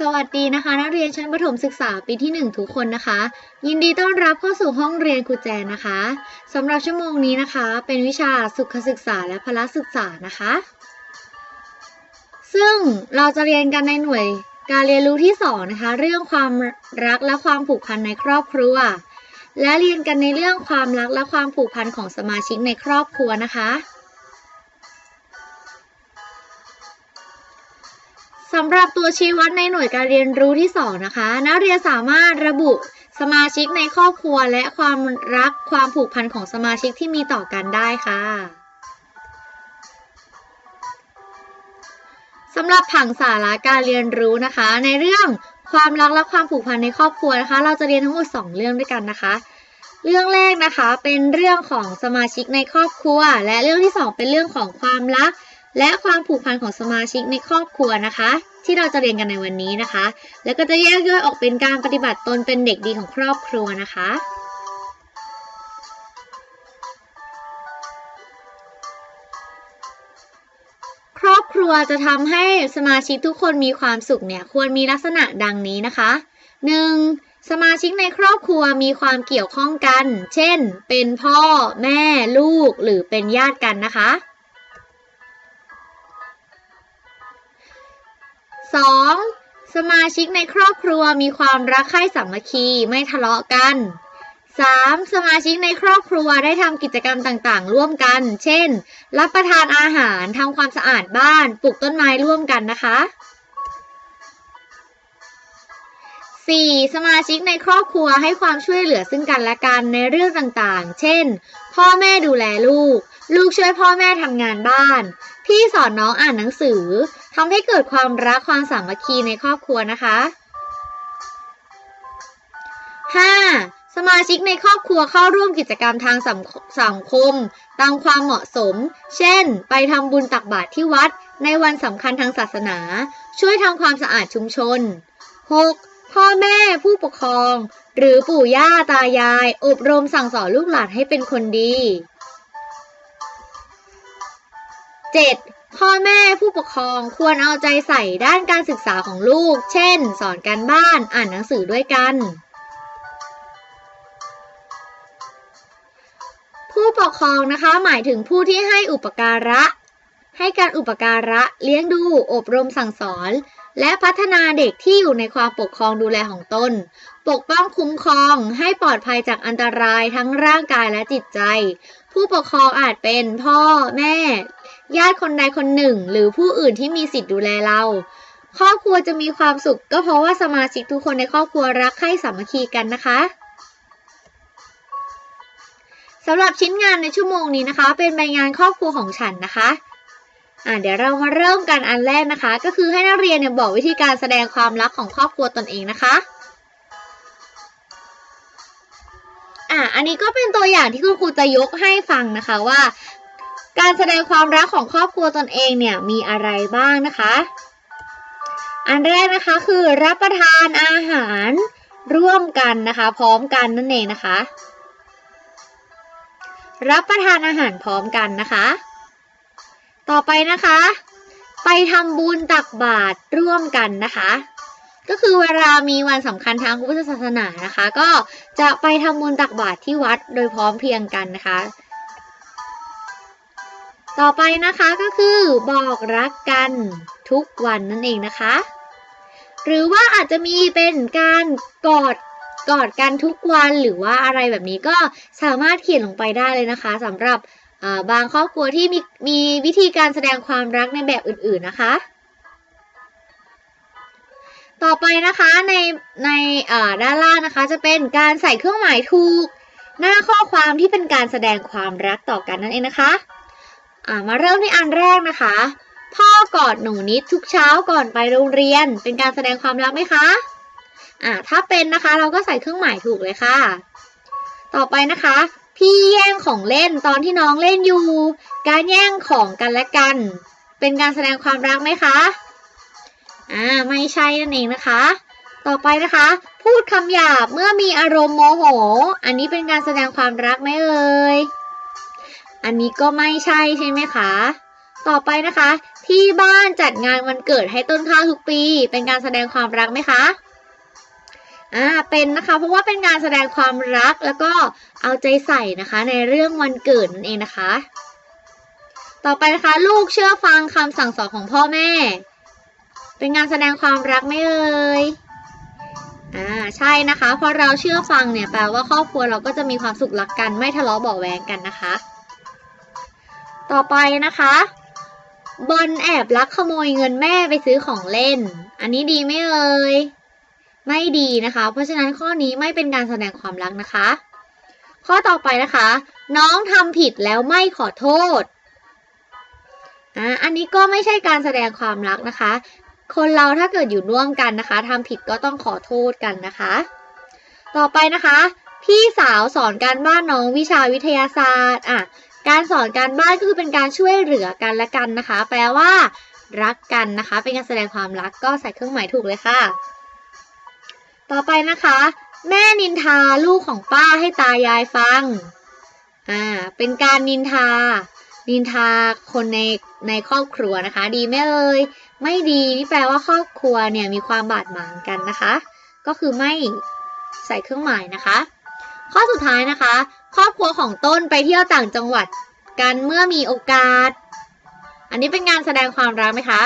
สวัสดีนะคะ นักเรียนชั้นประถมศึกษาปีที่ 1 ทุกคนนะคะ ยินดีต้อนรับเข้าสู่ห้องเรียนครูแจนนะคะสำหรับชั่วโมงนี้นะคะ เป็นวิชาสุขศึกษาและพละศึกษานะคะ ซึ่งเราจะเรียนกันในหน่วยการเรียนรู้ที่ 2 นะคะ เรื่องความรักและความผูกพันในครอบครัว และเรียนกันในเรื่องความรักและความผูกพันของสมาชิกในครอบครัวนะคะ สำหรับตัวชี้วัดในหน่วยการเรียนรู้ที่ 2 นะคะ นักเรียนสามารถระบุสมาชิกในครอบครัวและความรักความผูกพันของสมาชิกที่มีต่อกันได้ค่ะสำหรับผังสาระการเรียนรู้นะคะ ในเรื่องความรักและความผูกพันในครอบครัวนะคะ เราจะเรียนทั้งหมด 2 เรื่องด้วยกันนะคะ เรื่องแรกนะคะเป็นเรื่องของสมาชิกในครอบครัว และเรื่องที่ 2 เป็นเรื่องของความรัก และความผูกพันของสมาชิกในครอบครัวนะคะ ที่เราจะเรียนกันในวันนี้นะคะ แล้วก็จะแยกย่อยออกเป็นการปฏิบัติตนเป็นเด็กดีของครอบครัวนะคะครอบครัวจะทำให้สมาชิกทุกคนมีความสุขเนี่ยควรมีลักษณะดังนี้นะคะ 1. สมาชิกในครอบครัวมีความเกี่ยวข้องกัน เช่น เป็นพ่อ แม่ ลูก หรือเป็นญาติกันนะคะ 2. สมาชิกในครอบครัวมีความรักใคร่สามัคคีไม่ทะเลาะกัน 3. สมาชิกในครอบครัวได้ทำกิจกรรมต่างๆ ร่วมกัน เช่น รับประทานอาหารทำความสะอาดบ้าน ปลูกต้นไม้ร่วมกันนะคะ 4. สมาชิกในครอบครัวให้ความช่วยเหลือซึ่งกันและกันในเรื่องต่างๆ เช่น พ่อแม่ดูแลลูก ลูกช่วยพ่อแม่ทำงานบ้าน พี่สอนน้องอ่านหนังสือทำให้เกิดความรักความสามัคคีในครอบครัวนะคะ 5. สมาชิกในครอบครัวเข้าร่วมกิจกรรมทางสังสังคม ตามความเหมาะสม เช่น ไปทำบุญตักบาตรที่วัด ในวันสำคัญทางศาสนา ช่วยทำความสะอาดชุมชน 6. พ่อแม่ผู้ปกครอง หรือปู่ย่าตายาย อบรมสั่งสอนลูกหลานให้เป็นคนดี 7. พ่อแม่ผู้ปกครองควรเอาใจใส่ด้านการศึกษาของลูก เช่น สอนการบ้าน อ่านหนังสือด้วยกัน ผู้ปกครองนะคะ หมายถึงผู้ที่ให้อุปการะ ให้การอุปการะ เลี้ยงดู อบรมสั่งสอน และพัฒนาเด็กที่อยู่ในความปกครองดูแลของตน ปกป้องคุ้มครอง ให้ปลอดภัยจากอันตรายทั้งร่างกายและจิตใจ ผู้ปกครองอาจเป็นพ่อ แม่ ญาติคนใดคนหนึ่ง หรือผู้อื่นที่มีสิทธิ์ดูแลเรา ครอบครัวจะมีความสุข ก็เพราะว่าสมาชิกทุกคนในครอบครัวรักใคร่สามัคคีกันนะคะสำหรับชิ้นงานในชั่วโมงนี้นะคะ เป็นใบงานครอบครัวของฉันนะคะอ่าเดี๋ยวเรามาเริ่มกันอันแรกนะคะ ก็คือให้นักเรียนเนี่ยบอกวิธีการแสดงความรักของครอบครัวตนเองนะคะอ่าอันนี้ก็เป็นตัวอย่างที่คุณครูจะยกให้ฟังนะคะว่า การแสดงความรักของครอบครัวตนเองเนี่ยมีอะไรบ้างนะคะ อันแรกนะคะคือรับประทานอาหารร่วมกันนะคะ พร้อมกันนั่นเองนะคะ รับประทานอาหารพร้อมกันนะคะ ต่อไปนะคะ ไปทำบุญตักบาตรร่วมกันนะคะ ก็คือเวลามีวันสำคัญทางพุทธศาสนานะคะ ก็จะไปทำบุญตักบาตรที่วัดโดยพร้อมเพรียงกันนะคะ ต่อไปนะคะก็คือบอกรักกันทุกวันนั่นเองนะคะ หรือว่าอาจจะมีเป็นการกอดกอดกันทุกวันหรือว่าอะไรแบบนี้ก็สามารถเขียนลงไปได้เลยนะคะสำหรับบางครอบครัวที่มีมีวิธีการแสดงความรักในแบบอื่นๆนะคะ ต่อไปนะคะในในด้านล่างนะคะ จะเป็นการใส่เครื่องหมายถูก หน้าข้อความที่เป็นการแสดงความรักต่อกันนั่นเองนะคะ มาเริ่มที่อันแรกนะคะ พ่อกอดหนูนิดทุกเช้าก่อนไปโรงเรียน เป็นการแสดงความรักไหมคะอ่าถ้าเป็นนะคะเราก็ใส่เครื่องหมายถูกเลยค่ะ ต่อไปนะคะ พี่แย่งของเล่นตอนที่น้องเล่นอยู่ การแย่งของกันและกัน เป็นการแสดงความรักไหมคะอ่าไม่ใช่นั่นเองนะคะ ต่อไปนะคะ พูดคำหยาบเมื่อมีอารมณ์โมโห อันนี้เป็นการแสดงความรักไหมเอ่ย อันนี้ก็ไม่ใช่ใช่ไหมคะ ต่อไปนะคะ ที่บ้านจัดงานวันเกิดให้ต้นข้าวทุกปี เป็นการแสดงความรักไหมคะอ่าเป็นนะคะเพราะว่าเป็นการแสดงความรักแล้วก็เอาใจใส่นะคะ ในเรื่องวันเกิดนั่นเองนะคะ ต่อไปนะคะ ลูกเชื่อฟังคำสั่งสอนของพ่อแม่ เป็นการแสดงความรักไหมเอ่ยอ่าใช่นะคะพอเราเชื่อฟังเนี่ยแปลว่าครอบครัวเราก็จะมีความสุขรักกันไม่ทะเลาะเบาแวงกันนะคะ ต่อไปนะคะบอลแอบลักขโมยเงินแม่ไปซื้อของเล่น อันนี้ดีไหมเอ่ยไม่ดีนะคะ เพราะฉะนั้นข้อนี้ไม่เป็นการแสดงความรักนะคะ ข้อต่อไปนะคะ น้องทำผิดแล้วไม่ขอโทษอ่าอันนี้ก็ไม่ใช่การแสดงความรักนะคะ คนเราถ้าเกิดอยู่ร่วมกันนะคะทำผิดก็ต้องขอโทษกันนะคะ ต่อไปนะคะ พี่สาวสอนการบ้านน้องวิชาวิทยาศาสตร์อะ การสอนการบ้านก็คือเป็นการช่วยเหลือกันและกันนะคะ แปลว่า รักกันนะคะ เป็นการแสดงความรักก็ใส่เครื่องหมายถูกเลยค่ะ ต่อไปนะคะ แม่นินทาลูกของป้าให้ตายายฟังอ่าเป็นการนินทา นินทาคนในในครอบครัวนะคะ ดีไหมเอ่ยไม่ดีนี่แปลว่าครอบครัวเนี่ยมีความบาดหมางกันนะคะ ก็คือไม่ใส่เครื่องหมายนะคะ ข้อสุดท้ายนะคะ ครอบครัวของต้นไปเที่ยวต่างจังหวัดกันเมื่อมีโอกาส อันนี้เป็นการแสดงความรักไหมคะ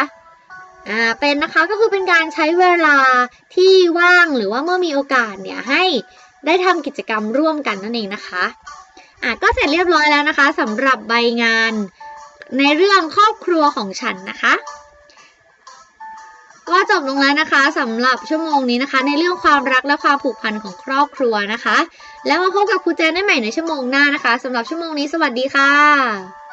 อ่า เป็นนะคะก็คือเป็นการใช้เวลาที่ว่างหรือว่าเมื่อมีโอกาสเนี่ยให้ได้ทำกิจกรรมร่วมกันนั่นเองนะคะ อะก็เสร็จเรียบร้อยแล้วนะคะสำหรับใบงานในเรื่องครอบครัวของฉันนะคะ ก็จบลงแล้วนะคะสำหรับชั่วโมงนี้นะคะ ในเรื่องความรักและความผูกพันของครอบครัวนะคะ แล้วมาพบกับครูแจนได้ใหม่ในชั่วโมงหน้านะคะสำหรับชั่วโมงนี้สวัสดีค่ะ